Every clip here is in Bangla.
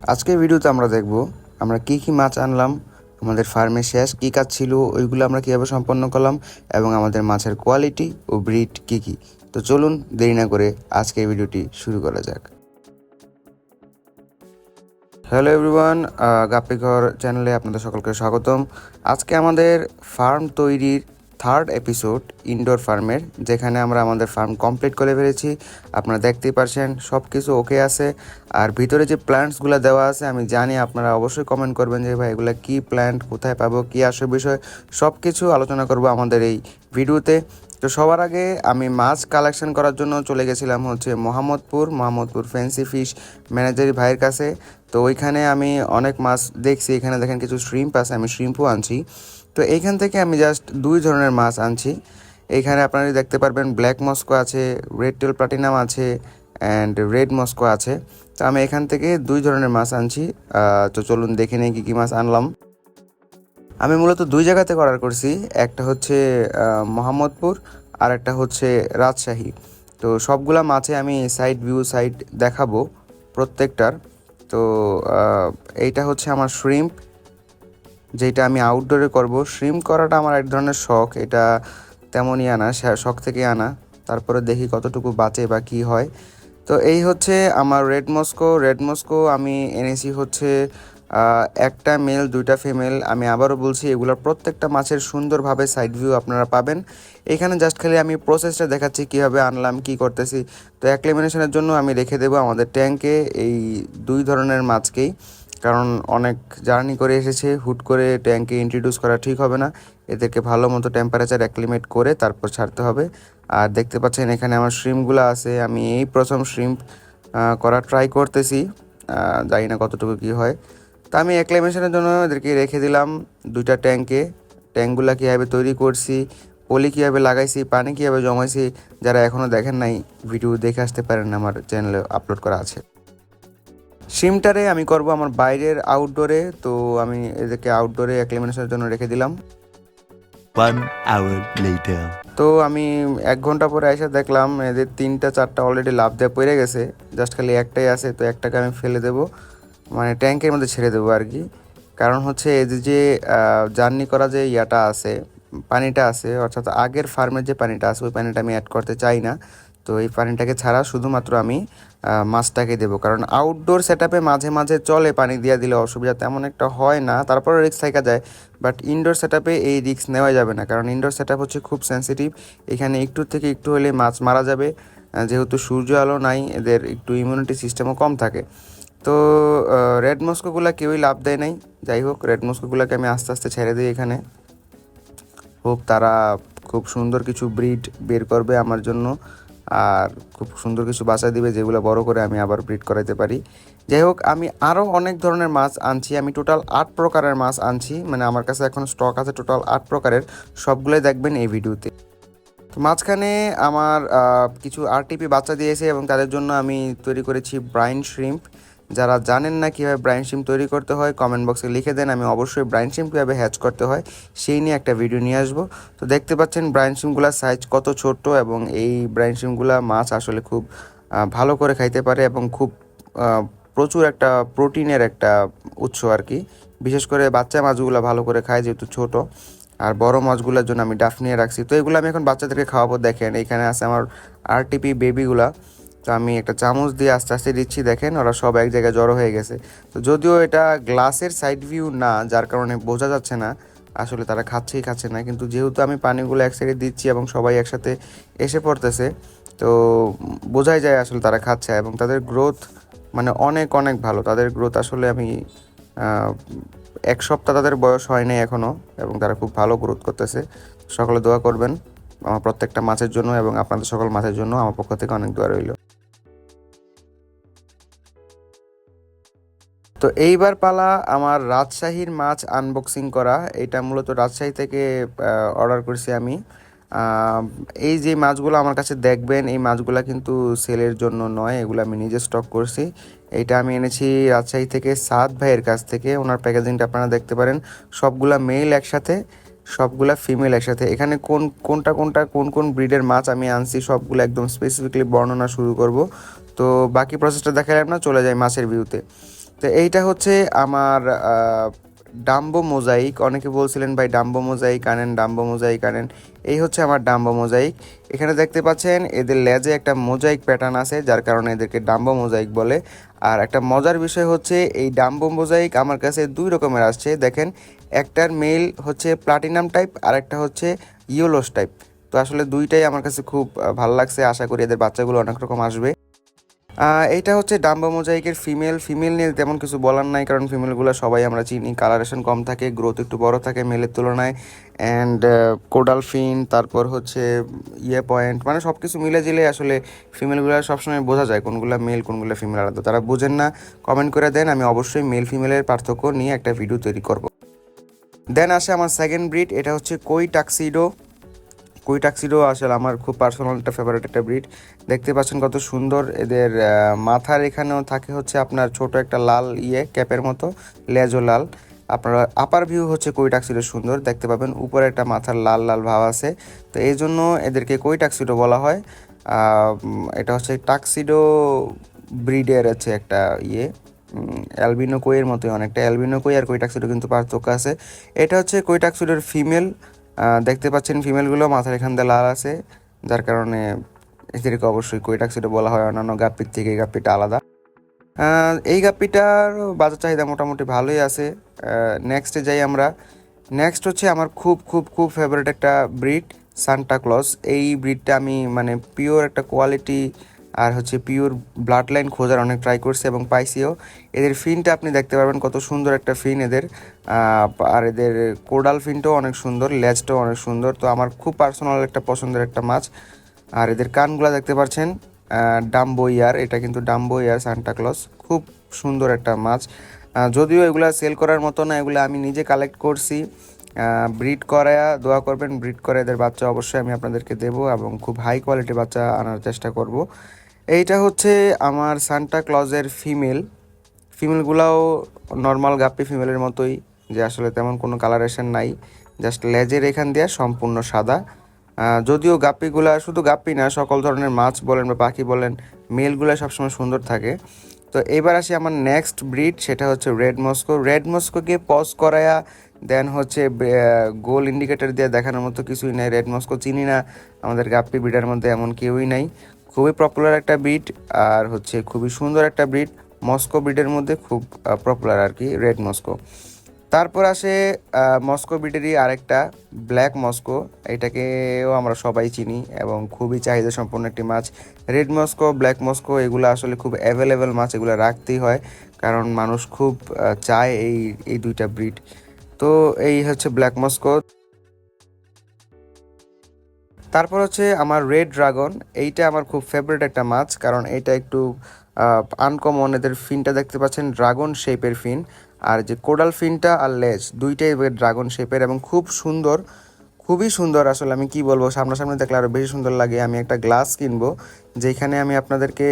আজকের ভিডিওতে আমরা দেখব আমরা কি কি মাছ আনলাম, আমাদের ফার্মে শেষ কী কাজ ছিল, ওইগুলো আমরা কীভাবে সম্পন্ন করলাম এবং আমাদের মাছের কোয়ালিটি ও ব্রিড কী কী। তো চলুন দেরি না করে আজকের ভিডিওটি শুরু করা যাক। হ্যালো এভরিওয়ান গাপ্পি ঘর চ্যানেলে আপনাদের সকলকে স্বাগতম। আজকে আমাদের ফার্ম তৈরির থার্ড এপিসোড ইনডোর ফার্মের যেখানে আমরা আমাদের ফার্ম কমপ্লিট করে ফেলেছি। আপনারা দেখতেই পারছেন সব কিছু ওকে আছে। আর ভিতরে যে প্ল্যান্টসগুলো দেওয়া আছে, আমি জানি আপনারা অবশ্যই কমেন্ট করবেন যে, ভাই, এগুলো কী প্ল্যান্ট কোথায় পাবো? কী আসে বিষয়? সব কিছু আলোচনা করব আমাদের এই ভিডিওতে তো সবার আগে আমি মাছ কালেকশন করার জন্য চলে গেছিলাম হচ্ছে মোহাম্মদপুর মোহাম্মদপুর ফ্যান্সি ফিশ ম্যানেজারি ভাইয়ের কাছে। তো ওইখানে আমি অনেক মাছ দেখছি, এখানে দেখেন কিছু শ্রিম্প আছে, আমি শ্রিম্পও আনছি। তো এইখান থেকে আমি জাস্ট দুই ধরনের মাছ আনছি। এইখানে আপনারা দেখতে পারবেন ব্ল্যাক মস্কো আছে রেড টেল প্লাটিনাম আছে অ্যান্ড রেড মস্কো আছে। তো আমি এখান থেকে দুই ধরনের মাছ আনছি। তো চলুন দেখে নিই কী কী মাছ আনলাম। আমি মূলত দুই জায়গাতে অর্ডার করছি, একটা হচ্ছে মোহাম্মদপুর, আর একটা হচ্ছে রাজশাহী। তো সবগুলা মাছে আমি সাইড ভিউ সাইড দেখাবো প্রত্যেকটার। তো এইটা হচ্ছে আমার শ্রিম্প যেটা আমি আউটডোরে করব। শ্রিম করাটা আমার এক ধরনের শখ, এটা তেমনই আনা শখ থেকে আনা। তারপরে দেখি কতটুকু বাঁচে বা কী হয়। তো এই হচ্ছে আমার রেড মস্কো রেড মস্কো আমি এনেছি হচ্ছে একটা মেল দুইটা ফিমেল আমি আবারও বলছি, এগুলোর প্রত্যেকটা মাছের সুন্দরভাবে সাইড ভিউ আপনারা পাবেন। এখানে জাস্ট খালি আমি প্রসেসটা দেখাচ্ছি, কীভাবে আনলাম, কি করতেছি। তো অ্যাক্লিমিনেশনের জন্য আমি রেখে দেবো আমাদের ট্যাঙ্কে এই দুই ধরনের মাছকেই। কারণ অনেক জার্নি করে এসেছে, হুট করে ট্যাঙ্কে ইন্ট্রোডিউস করা ঠিক হবে না। এদেরকে ভালো মতো টেম্পারেচার অ্যাক্লিমেট করে তারপর ছাড়তে হবে। আর দেখতে পাচ্ছেন, এখানে আমার শ্রিমগুলো আছে। আমি এই প্রথম শ্রিম করা ট্রাই করতেছি। জানি না কতটুকু কী হয়। তা আমি অ্যাক্লিমেশনের জন্য এদেরকে রেখে দিলাম দুইটা ট্যাঙ্কে ট্যাঙ্কগুলো কীভাবে তৈরি করছি পলি কীভাবে লাগাইছি পানি কীভাবে জমাইছি যারা এখনও দেখেন নাই ভিডিও দেখে আসতে পারেন আমার চ্যানেলে আপলোড করা আছে। সিমটারে আমি করব আমার বাইরের আউটডোরে তো আমি এদেরকে আউটডোরে অ্যাক্লিমেশনের জন্য রেখে দিলাম। তো আমি এক ঘণ্টা পরে এসে দেখলাম এদের তিনটা চারটা অলরেডি লাভ দেওয়া পড়ে গেছে। জাস্ট খালি একটাই আছে তো একটাকে আমি ফেলে দেবো। মানে ট্যাঙ্কের মধ্যে ছেড়ে দেবো আর কি। কারণ হচ্ছে এদের যে জার্নি করা যে ইয়াটা আছে, পানিটা আছে, অর্থাৎ আগের ফার্মের যে পানিটা আছে, ওই পানিটা আমি অ্যাড করতে চাই না। তো এই পানিটাকে ছাড়া শুধুমাত্র আমি মাছটাকে দেবো। কারণ আউটডোর সেট মাঝে মাঝে চলে পানি দিয়ে দিলে অসুবিধা তেমন একটা হয় না। তারপরে রিক্স থাকা যায় বাট ইনডোর সেট এই রিক্স নেওয়া যাবে না। কারণ ইনডোর সেট হচ্ছে খুব সেন্সিটিভ এখানে একটু থেকে একটু হলে মাছ মারা যাবে। যেহেতু সূর্য আলো নাই, এদের একটু ইমিউনিটি সিস্টেমও কম থাকে। তো রেড মস্কোগুলো কেউই লাভ দেয় নাই। যাই হোক রেড মস্কোগুলোকে আমি আস্তে আস্তে ছেড়ে দিই এখানে। হোপ তারা খুব সুন্দর কিছু ব্রিড বের করবে আমার জন্য। আর খুব সুন্দর কিছু বাচ্চা দিবে, যেগুলো বড় করে আমি আবার ব্রিড করাইতে পারি। যাই হোক, আমি আরও অনেক ধরনের মাছ আনছি। আমি টোটাল আট প্রকারের মাছ আনছি। মানে আমার কাছে এখন স্টক আছে টোটাল আট প্রকারের। সবগুলোই দেখবেন এই ভিডিওতে। তো মাঝখানে আমার কিছু আরটিপি বাচ্চা দিয়েছে এবং তাদের জন্য আমি তৈরি করেছি ব্রাইন শ্রিম্প যারা জানেন না কীভাবে ব্রাইন শ্রিম্প তৈরি করতে হয় কমেন্ট বক্সে লিখে দেন, আমি অবশ্যই ব্রাইন শ্রিম্প কীভাবে হ্যাচ করতে হয়, সেই নিয়ে একটা ভিডিও নিয়ে আসব। তো দেখতে পাচ্ছেন ব্রাইন শ্রিম্পগুলোর সাইজ কত ছোট এবং এই ব্রাইন শ্রিম্পগুলো মাছ আসলে খুব ভালো করে খাইতে পারে এবং খুব প্রচুর একটা প্রোটিনের একটা উৎস আর কি। বিশেষ করে বাচ্চা মাছগুলো ভালো করে খায় যেহেতু ছোট, আর বড় মাছগুলোর জন্য আমি ডাফ নিয়ে রাখছি। তো এগুলো আমি এখন বাচ্চাদেরকে খাওয়াবো, দেখেন এখানে আছে আমার আরটিপি বেবিগুলা তো আমি একটা চামচ দিয়ে আস্তে আস্তে দিচ্ছি, দেখেন ওরা সব এক জায়গায় জড়ো হয়ে গেছে। তো যদিও এটা গ্লাসের সাইড ভিউ না, যার কারণে বোঝা যাচ্ছে না, আসলে তারা খাচ্ছেই খাচ্ছে না, কিন্তু যেহেতু আমি পানিগুলো এক সাইডে দিচ্ছি এবং সবাই একসাথে এসে পড়তেছে, তো বোঝাই যায় আসলে তারা খাচ্ছে এবং তাদের গ্রোথ মানে অনেক অনেক ভালো। তাদের গ্রোথ আসলে আমি এক সপ্তাহ তাদের বয়স হয় নাই এখনও এবং তারা খুব ভালো গ্রোথ করতেছে। সকলে দোয়া করবেন আমার প্রত্যেকটা মাছের জন্য এবং আপনাদের সকল মাছের জন্য আমার পক্ষ থেকে অনেক দোয়া রইল। তো এইবার পালা আমার রাজশাহীর মাছ আনবক্সিং করা। এটা মূলত রাজশাহী থেকে অর্ডার করছি আমি। এই যে মাছগুলো আমার কাছে দেখবেন, এই মাছগুলো কিন্তু সেলের জন্য নয়, এগুলো আমি নিজে স্টক করছি। এটা আমি এনেছি রাজশাহী থেকে সাদ ভাইয়ের কাছ থেকে। ওনার প্যাকেজিংটা আপনারা দেখতে পারেন। সবগুলা মেল একসাথে, সবগুলা ফিমেল একসাথে। এখানে কোন, কোনটা কোনটা, কোন কোন ব্রিডের মাছ আমি আনছি, সবগুলো একদম স্পেসিফিকলি বর্ণনা শুরু করব। তো বাকি প্রসেসটা দেখালাম না, চলে যায় মাছের ভিউতে তো এইটা হচ্ছে আমার ডাম্বো মোজাইক। অনেকে বলছিলেন, ভাই, ডাম্বো মোজাইক আনেন, ডাম্বো মোজাইক আনেন। এই হচ্ছে আমার ডাম্বো মোজাইক। এখানে দেখতে পাচ্ছেন, এদের লেজে একটা মোজাইক প্যাটার্ন আছে, যার কারণে এদেরকে ডাম্বো মোজাইক বলে। আর একটা মজার বিষয় হচ্ছে, এই ডাম্বো মোজাইক আমার কাছে দুই রকমের আসছে। দেখেন, একটার মেল হচ্ছে প্লাটিনাম টাইপ, আর একটা হচ্ছে ইয়েলোস টাইপ। তো আসলে দুইটাই আমার কাছে খুব ভালো লাগছে। আশা করি এদের বাচ্চাগুলো অনেক রকম আসবে। এইটা হচ্ছে ডাম্বা মোজাইকের ফিমেল ফিমেল নিয়ে তেমন কিছু বলার নাই, কারণ ফিমেলগুলো সবাই আমরা চিনি। কালারেশন কম থাকে, গ্রোথ একটু বড় থাকে মেলের তুলনায়। অ্যান্ড কোডাল ফিন, তারপর হচ্ছে ইয়ে পয়েন্ট মানে সব কিছু মিলে জিলে আসলে ফিমেলগুলো সবসময় বোঝা যায় কোনগুলো মেল, কোনগুলো ফিমেল আলাদা। তারা বুঝেন না কমেন্ট করে দেন, আমি অবশ্যই মেল, ফিমেলের পার্থক্য নিয়ে একটা ভিডিও তৈরি করব। দেন আসে আমার সেকেন্ড ব্রিড এটা হচ্ছে কই টাক্সিডো কই টাক্সিডো আসলে আমার খুব পার্সোনাল একটা ফেভারিট একটা ব্রিড দেখতে পাচ্ছেন কত সুন্দর এদের মাথার এখানেও থাকে হচ্ছে আপনার ছোট একটা লাল ইয়ে ক্যাপের মতো লেজও লাল। আপনারা আপার ভিউ হচ্ছে কই টাক্সিডো সুন্দর, দেখতে পাবেন উপরে একটা মাথার লাল লাল ভাব আছে। তো এই জন্য এদেরকে কই টাক্সিডো বলা হয়। এটা হচ্ছে টাক্সিডো ব্রিডের হচ্ছে একটা ইয়ে। অ্যালবিনো কইয়ের মতোই, অনেকটা অ্যালবিনো কই আর কই টাক্সিডো কিন্তু পার্থক্য আছে। এটা হচ্ছে কই টাক্সিডোর ফিমেল দেখতে পাচ্ছেন ফিমেলগুলো, মাথার এখান দিয়ে লাল আছে, যার কারণে এদেরকে অবশ্যই কই বলা হয়, অন্যান্য গাপ্পির থেকে এই গাপ্পিটা আলাদা। এই গাপ্পিটার বাজার চাহিদা মোটামুটি ভালোই আছে। নেক্সটে যাই আমরা। নেক্সট হচ্ছে আমার খুব খুব খুব ফেভারিট একটা ব্রিড সান্টা ক্লজ এই ব্রিডটা আমি মানে পিওর একটা কোয়ালিটি আর হচ্ছে পিওর ব্লাড লাইন খোঁজার অনেক ট্রাই করছে এবং পাইছিও। এদের ফিনটা আপনি দেখতে পারবেন কত সুন্দর একটা ফিন এদের। আর এদের কোডাল ফিনটাও অনেক সুন্দর, লেজটাও অনেক সুন্দর। তো আমার খুব পার্সোনাল একটা পছন্দের একটা মাছ। আর এদের কানগুলা দেখতে পাচ্ছেন ডাম্বো ইয়ার এটা কিন্তু ডাম্বো ইয়ার সান্টা ক্লজ খুব সুন্দর একটা মাছ। যদিও এগুলা সেল করার মতো না, এগুলো আমি নিজে কালেক্ট করছি। ব্রিড করায়া দোয়া করবেন ব্রিড করে এদের বাচ্চা অবশ্যই আমি আপনাদেরকে দেবো এবং খুব হাই কোয়ালিটির বাচ্চা আনার চেষ্টা করব। এইটা হচ্ছে আমার সান্টা ক্লজের ফিমেল ফিমেলগুলাও নর্মাল গাপ্পি ফিমেলের মতোই, যে আসলে তেমন কোনো কালারেশন নাই। জাস্ট লেজের এখান দিয়ে সম্পূর্ণ সাদা। যদিও গাপ্পিগুলা শুধু গাপ্পি না, সকল ধরনের মাছ বলেন বা পাখি বলেন মেলগুলা সবসময় সুন্দর থাকে। তো এবার আসি আমার নেক্সট ব্রিড সেটা হচ্ছে রেড মস্কো রেড মস্কোকে পজ করায়া দেন হচ্ছে গোল ইন্ডিকেটর দিয়ে দেখানোর মতো কিছুই নাই। রেড মস্কো চিনি না, আমাদের গাপ্পি ব্রিডের মধ্যে এমন কেউই নাই। খুবই পপুলার একটা ব্রিড আর হচ্ছে খুবই সুন্দর একটা ব্রিড মস্কো ব্রিডের মধ্যে খুব পপুলার আর কি রেড মস্কো তারপর আসে মস্কো ব্রিডেরই আরেকটা ব্ল্যাক মস্কো এটাকেও আমরা সবাই চিনি এবং খুবই চাহিদা সম্পন্ন একটি মাছ। রেড মস্কো ব্ল্যাক মস্কো এগুলো আসলে খুব অ্যাভেলেবেল মাছ, এগুলো রাখতেই হয়। কারণ মানুষ খুব চায় এই এই দুইটা ব্রিড তো এই হচ্ছে ব্ল্যাক মস্কো তারপর হচ্ছে আমার রেড ড্রাগন এইটা আমার খুব ফেভারিট একটা মাছ, কারণ এটা একটু আনকমন এদের ফিনটা দেখতে পাচ্ছেন ড্রাগন শেপের ফিন আর যে কোডাল ফিনটা আর লেজ দুইটাই ড্রাগন শেপের এবং খুব সুন্দর, খুবই সুন্দর আসলে আমি কি বলব, সামনাসামনি দেখলে আরও বেশি সুন্দর লাগে, আমি একটা গ্লাস কিনবো, যেখানে আমি আপনাদেরকে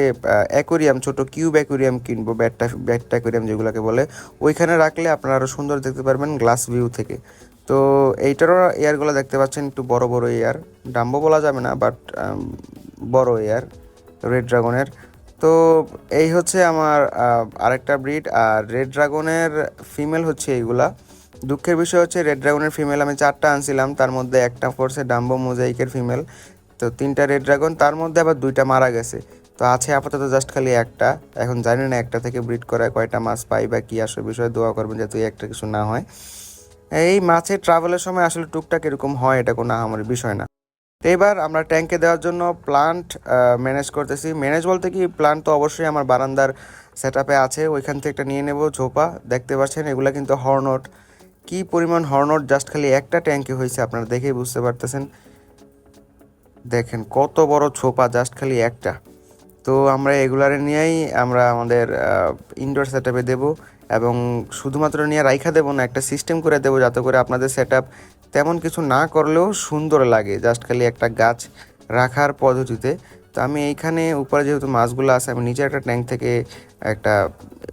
অ্যাকোরিয়াম ছোট কিউব অ্যাকোরিয়াম কিনবো, ব্যাটটা ব্যাটটা অ্যাকোরিয়াম যেগুলোকে বলে, ওইখানে রাখলে আপনারা আরও সুন্দর দেখতে পারবেন গ্লাস ভিউ থেকে। তো এইটারও এয়ারগুলো দেখতে পাচ্ছেন, একটু বড় বড় এয়ার ডাম্বো বলা যাবে না বাট বড় এয়ার রেড ড্রাগনের তো এই হচ্ছে আমার আরেকটা ব্রিড আর রেড ড্রাগনের ফিমেল হচ্ছে এইগুলা। দুঃখের বিষয় হচ্ছে রেড ড্রাগনের ফিমেল আমি চারটা আনছিলাম, তার মধ্যে একটা পড়ছে ডাম্বো মোজাইকের ফিমেল তো তিনটা রেড ড্রাগন তার মধ্যে আবার দুইটা মারা গেছে। তো আছে আপাতত জাস্ট খালি একটা। এখন জানি না একটা থেকে ব্রিড করায় কয়টা মাছ পাই বা কী, আসলে বিষয়ে দোয়া করবেন যাতে একটা কিছু না হয়। এই মাছের ট্রাভেলের সময় আসলে টুকটাক এরকম হয়, এটা কোনো আমার বিষয় না। তো এবার আমরা ট্যাঙ্কে দেওয়ার জন্য প্লান্ট ম্যানেজ করতেছি। ম্যানেজ বলতে কি প্লান্ট তো অবশ্যই আমার বারান্দার সেট আছে। ওইখান থেকে একটা নিয়ে নেব ঝোপা। দেখতে পাচ্ছেন, এগুলা কিন্তু হর্নট কি পরিমাণ হর্নট জাস্ট খালি একটা ট্যাঙ্কে হয়েছে আপনারা দেখেই বুঝতে পারতেছেন। দেখেন, কত বড় ছোপা জাস্ট খালি একটা। তো আমরা এগুলারে নিয়েই আমরা আমাদের ইনডোর সেট আপে দেবো এবং শুধুমাত্র নিয়ে রাইখা দেবো না, একটা সিস্টেম করে দেবো যাতে করে আপনাদের সেট তেমন কিছু না করলেও সুন্দর লাগে। জাস্ট খালি একটা গাছ রাখার পদ্ধতিতে। তো আমি এইখানে উপরে যেহেতু মাছগুলো আছে, আমি নিচে একটা ট্যাঙ্ক থেকে একটা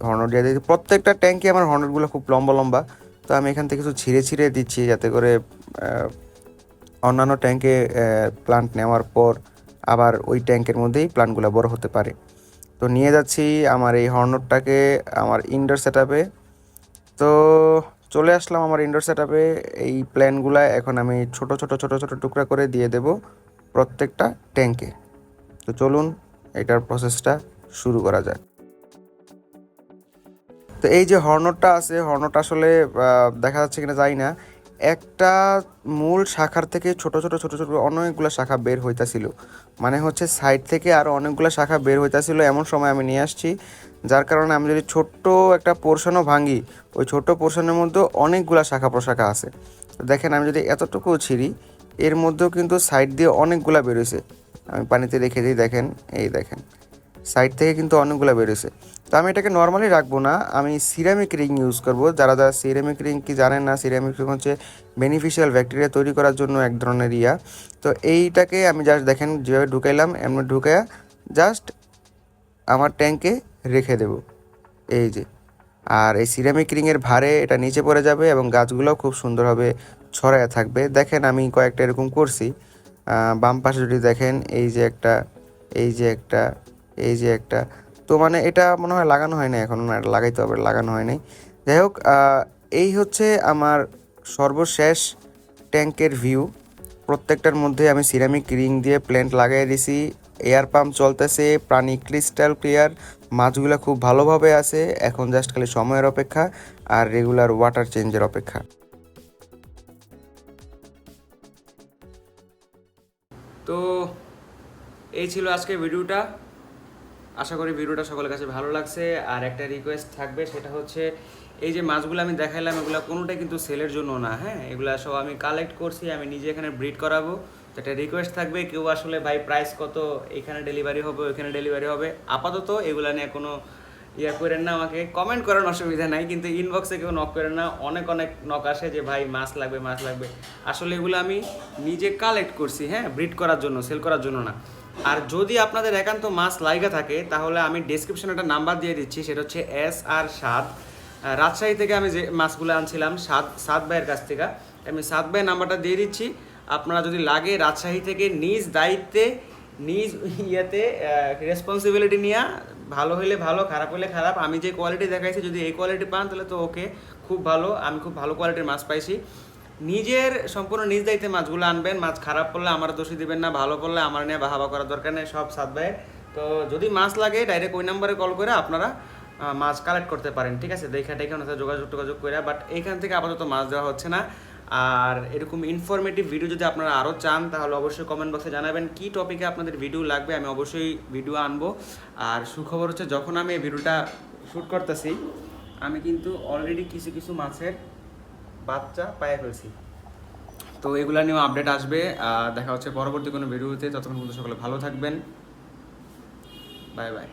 হর্নট দিয়ে দিই প্রত্যেকটা ট্যাঙ্কে আমার হর্নটগুলো খুব লম্বা লম্বা। তো আমি এখান থেকে কিছু ছিঁড়ে ছিঁড়ে দিচ্ছি যাতে করে অন্যান্য ট্যাঙ্কে প্লান্ট নেওয়ার পর আবার ওই ট্যাঙ্কের মধ্যেই প্লান্টগুলো বড় হতে পারে। তো নিয়ে যাচ্ছি আমার এই হর্নরটাকে আমার ইনডোর সেট তো চলে আসলাম আমার ইনডোর সেট এই প্ল্যানগুলা এখন আমি ছোট ছোট ছোট ছোট টুকরা করে দিয়ে দেব প্রত্যেকটা ট্যাঙ্কে। তো চলুন এটার প্রসেসটা শুরু করা যাক। তো এই যে হর্নরটা আছে হর্নরটা আসলে দেখা যাচ্ছে কিনা জানি না। একটা মূল শাখার থেকে ছোট ছোট ছোট ছোট অনেকগুলো শাখা বের হইতাছিল। মানে হচ্ছে সাইড থেকে আরও অনেকগুলো শাখা বের হইতাছিল এমন সময় আমি নিয়ে আসছি, যার কারণে আমি যদি ছোট্ট একটা পোর্শনও ভাঙি, ওই ছোট্ট পোর্শনের মধ্যে অনেকগুলো শাখা প্রশাখা আছে। দেখেন, আমি যদি এতটুকুও ছিঁড়ি, এর মধ্যেও কিন্তু সাইড দিয়ে অনেকগুলা বেরোইছে আমি পানিতে রেখে দিই, দেখেন, এই দেখেন সাইড থেকে কিন্তু অনেকগুলো বেরোছে তো আমি এটাকে নর্মালি রাখব না। আমি সিরামিক রিং ইউজ করব। যারা যারা সিরামিক রিং কি জানেন না সিরামিক রিং হচ্ছে বেনিফিশিয়াল ব্যাকটেরিয়া তৈরি করার জন্য এক ধরনের ইয়া। তো এইটাকে আমি জাস্ট দেখেন, যেভাবে ঢুকাইলাম, এমনি ঢুকাইয়া জাস্ট আমার ট্যাঙ্কে রেখে দেব। এই যে। আর এই সিরামিক রিংয়ের ভারে এটা নিচে পড়ে যাবে এবং গাছগুলোও খুব সুন্দরভাবে ছড়ায় থাকবে। দেখেন আমি কয়েকটা এরকম করছি। বাম পাশে যদি দেখেন, এই যে একটা, এই যে একটা, এই যে একটা তো মানে এটা মনে হয় লাগানো হয় না এখন এটা লাগাইতে হবে, লাগানো হয় নাই। যাই হোক এই হচ্ছে আমার সর্বশেষ ট্যাঙ্কের ভিউ প্রত্যেকটার মধ্যে আমি সিরামিক রিং দিয়ে প্ল্যান্ট লাগাই দিছি। এয়ার পাম্প চলতেছে, প্রাণী ক্রিস্টাল ক্লিয়ার মাছগুলো খুব ভালোভাবে আছে। এখন জাস্ট খালি সময়ের অপেক্ষা আর রেগুলার ওয়াটার চেঞ্জের অপেক্ষা। তো এই ছিল আজকের ভিডিওটা আশা করি ভিডিওটা সকলের কাছে ভালো লাগছে। আর একটা রিকোয়েস্ট থাকবে, সেটা হচ্ছে এই যে মাছগুলো আমি দেখাইলাম, এগুলো কোনোটাই কিন্তু সেলের জন্য না হ্যাঁ? এগুলো সব আমি কালেক্ট করছি, আমি নিজে এখানে ব্রিড করাবো। তো একটা রিকোয়েস্ট থাকবে, কেউ আসলে ভাই প্রাইস কত, এখানে ডেলিভারি হবে, ওইখানে ডেলিভারি হবে, আপাতত এগুলো নিয়ে কোনো ইয়া করেন না আমাকে কমেন্ট করার অসুবিধা নাই, কিন্তু ইনবক্সে কেউ নক করেন না, অনেক অনেক নক আসে যে, ভাই, মাছ লাগবে মাছ লাগবে। আসলে এগুলো আমি নিজে কালেক্ট করছি হ্যাঁ? ব্রিড করার জন্য সেল করার জন্য না। আর যদি আপনাদের একান্ত মাছ লাইগা থাকে, তাহলে আমি ডেসক্রিপশনে একটা নাম্বার দিয়ে দিচ্ছি, সেটা হচ্ছে এস আর সাত। রাজশাহী থেকে আমি যে মাছগুলো আনছিলাম, সাত সাত ভাইয়ের কাছ থেকে আমি সাত ভাইয়ের নাম্বারটা দিয়ে দিচ্ছি। আপনারা যদি লাগে রাজশাহী থেকে নিজ দায়িত্বে, নিজ ইয়েতে রেসপন্সিবিলিটি নিয়ে, ভালো হলে ভালো, খারাপ হলে খারাপ, আমি যে কোয়ালিটি দেখাইছি, যদি এই কোয়ালিটি পান, তাহলে তো ওকে খুব ভালো, আমি খুব ভালো কোয়ালিটির মাছ পাইছি। নিজের সম্পূর্ণ নিজ দায়িত্বে মাছগুলো আনবেন, মাছ খারাপ করলে আমার দোষী দিবেন না, ভালো করলে আমার নিয়ে বাহাবা করার দরকার নেই, সব সাত ভাইয়ের তো যদি মাছ লাগে ডাইরেক্ট ওই নাম্বারে কল করে আপনারা মাছ কালেক্ট করতে পারেন, ঠিক আছে? দেখা টেখা ওনার যোগাযোগ টোগাযোগ করে বাট এইখান থেকে আপাতত মাছ দেওয়া হচ্ছে না। আর এরকম ইনফরমেটিভ ভিডিও যদি আপনারা আরও চান, তাহলে অবশ্যই কমেন্ট বক্সে জানাবেন কি টপিকে আপনাদের ভিডিও লাগবে, আমি অবশ্যই ভিডিও আনব। আর সুখবর হচ্ছে, যখন আমি এই ভিডিওটা শ্যুট করতেছি, আমি কিন্তু অলরেডি কিছু কিছু মাছের বাচ্চা পায়ে ফেলছি। তো এগুলো নিয়েও আপডেট আসবে। দেখা হচ্ছে পরবর্তী কোনো ভিডিওতে ততক্ষণ পর্যন্ত সকলে ভালো থাকবেন। Bye bye